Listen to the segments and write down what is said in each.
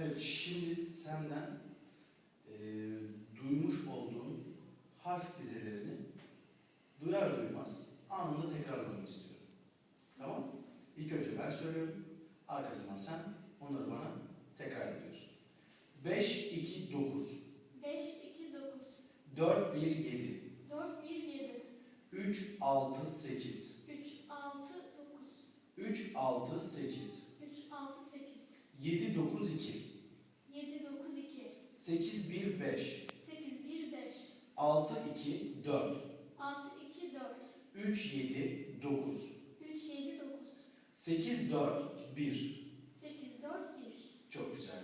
Evet, şimdi senden e, duymuş olduğun harf dizelerini duyar duymaz anında tekrarlamanı istiyorum. Tamam? Mı? İlk önce ben söylüyorum, arkasından sen onları bana tekrar ediyorsun. 5, 2, 9, 5, 2, 9, 4, 1, 7, 4, 1, 7, 3, 6, 8, 3, 6, 9, 3, 6, 8, 3, 6, 8, 7, 9, 2, 7, 9, 2, 8, 1, 5, 8, 1, 5, 6, 2, 4, 6, 2, 4, 3, 7, 9, 3, 7, 9, 8, 4, 1. 8, 4, 1. Çok güzel.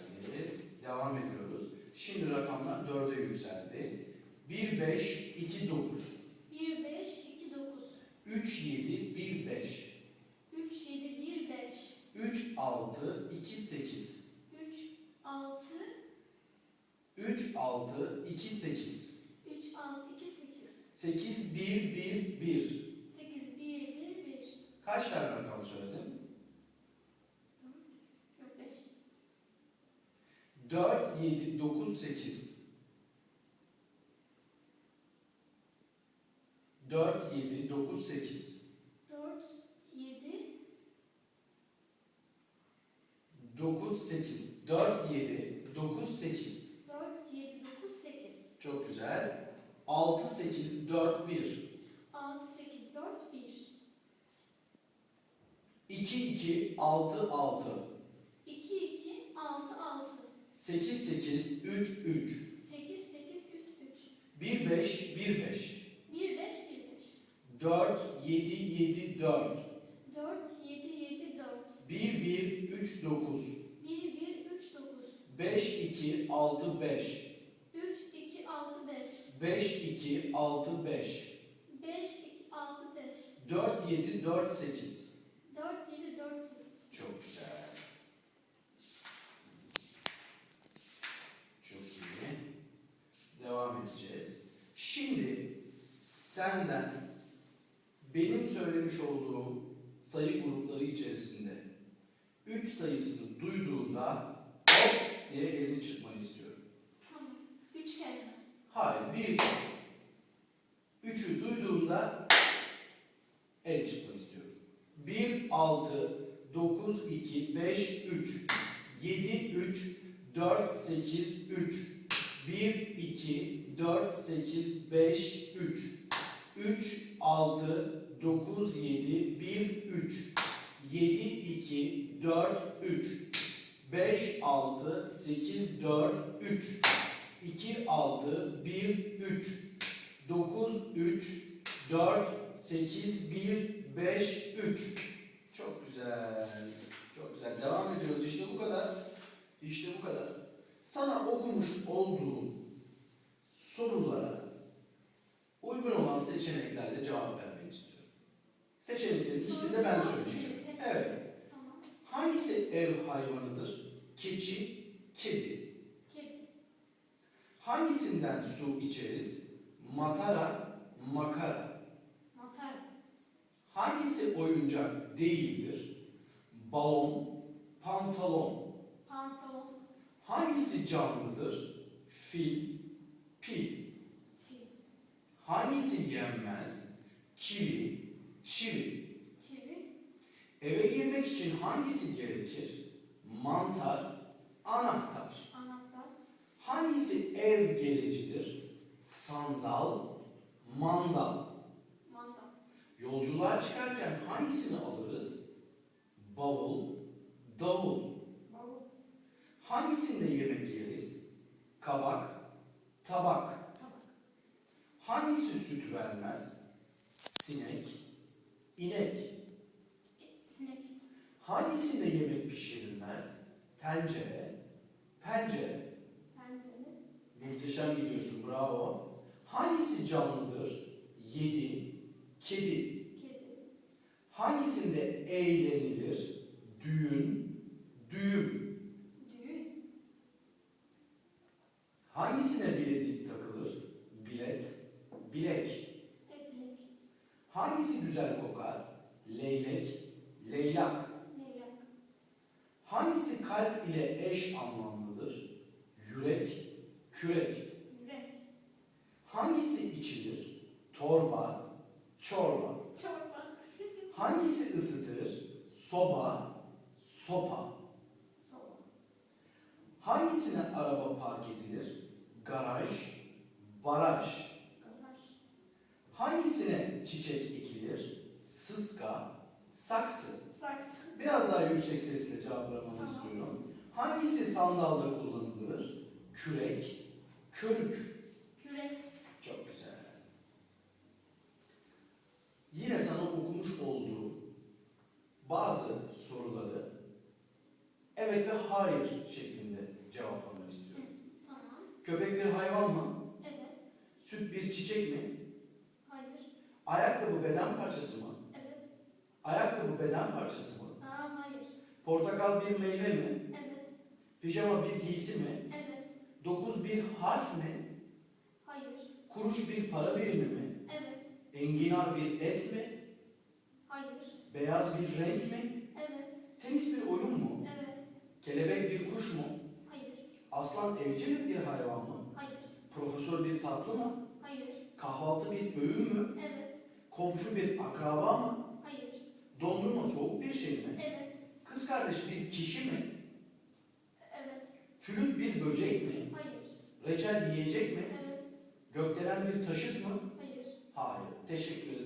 Devam ediyoruz. Şimdi rakamlar 4'e yükseldi. 1, 5, 2, 9, 1, 5, 2, 9, 3, 7, 1, 5, 3, 7, 1, 5, 3, 6, 2, 8, 3, 6, 3, 6, 2, 8, 3, 6, 2, 8, 8, 1, 1, 1. 8, 1, 1, 1. Kaç tane rakam söyledim? Yok 5. 4, 7, 9, 8. 4, 7, 9, 8. 4, 7, 9, 8. 4, 7, 9, 8. 4, 7, 9, 8. Çok güzel. 6, 8, 4, 1. 6, 8, 4, 1. 2, 2, 6, 6. 2, 2, 6, 6. 8, 8, 3, 3. 8, 8, 3, 3. 1, 5, 1, 5. 1, 5, 1, 5. 4, 7, 7, 4. 4, 7, 7, 4. 1, 1, 3, 9. 1, 1, 3, 9. 5, 2, 6, 5. 3, 2, 6, 5. 5, 2, 6, 5. 5, 2, 6, 5. 4, 7, 4, 8. 4, 7, 4, 8. Çok güzel. Çok iyi. Devam edeceğiz. Şimdi senden benim söylemiş olduğum sayı grupları içerisinde 3 sayısını duyduğunda hop diye elini çırpmanı istiyorum. Tamam. 3 kere. Hayır, bir Üçü duyduğunda el çıkmanı istiyorum. 1, 6, 9, 2, 5, 3, 7, 3, 4, 8, 3, 1, 2, 4, 8, 5, 3, 3, 6, 9, 7, 1, 3, 7, 2, 4, 3, 5, 6, 8, 4, 3, 2, 6, 1, 3, 9, 3, 4, 8, 1, 5, 3. Çok güzel. Çok güzel. Devam ediyoruz. İşte bu kadar. İşte bu kadar. Sana okumuş olduğum sorulara uygun olan seçeneklerle cevap vermeni istiyorum. Seçeneklerin ikisini de ben söyleyeceğim. Evet. Tamam. Hangisi ev hayvanıdır? Keçi, kedi. Kedi. Hangisinden su içeriz? Matara, makara. Matar. Hangisi oyuncak değildir? Balon, pantalon. Pantolon. Hangisi canlıdır? Fil, pil. Fil. Hangisi yenmez? Kivi, çivi. Çivi. Eve girmek için hangisi gerekir? Anahtar. Anahtar. Hangisi ev gerecidir? Sandal, mandal. Mandal. Yolculuğa çıkarken hangisini alırız? Bavul, davul. Bavul. Hangisinde yemek yeriz? Kabak, tabak. Tabak. Hangisi süt vermez? Sinek, inek. E, Sinek. Hangisinde yemek pişirilmez? Tencere, Hangisi canlıdır? Yedi, kedi. Kedi. Hangisinde eğlenilir? Düğün, düğüm. Düğün. Hangisine bilezik takılır? Bilet, bilek. Eplek. Hangisi güzel kokar? Leylek, Hangisine araba park edilir? Garaj, baraj. Garaj. Hangisine çiçek ekilir? Sıska, saksı. Saksı. Biraz daha yüksek sesle cevaplamanı Tamam. istiyorum. Hangisi sandalda kullanılır? Kürek, körük. Kürek. Çok güzel. Yine sana okumuş olduğum bazı soruları evet ve hayır şeklinde. Köpek bir hayvan mı? Evet. Süt bir çiçek mi? Hayır. Ayakkabı beden parçası mı? Evet. Ayakkabı beden parçası mı? Aa, hayır. Portakal bir meyve mi? Evet. Pijama bir giysi mi? Evet. Dokuz bir harf mi? Hayır. Kuruş bir para birimi mi? Evet. Enginar bir et mi? Hayır. Beyaz bir renk mi? Evet. Tenis bir oyun mu? Evet. Kelebek bir kuş mu? Aslan evcil bir hayvan mı? Hayır. Profesör bir tatlı mı? Hayır. Kahvaltı bir öğün mü? Evet. Komşu bir akraba mı? Hayır. Dondurma soğuk bir şey mi? Evet. Kız kardeş bir kişi mi? Evet. Flüt bir böcek mi? Hayır. Reçel yiyecek mi? Evet. Gökdelen bir taşıt mı? Hayır. Hayır. Teşekkür ederim.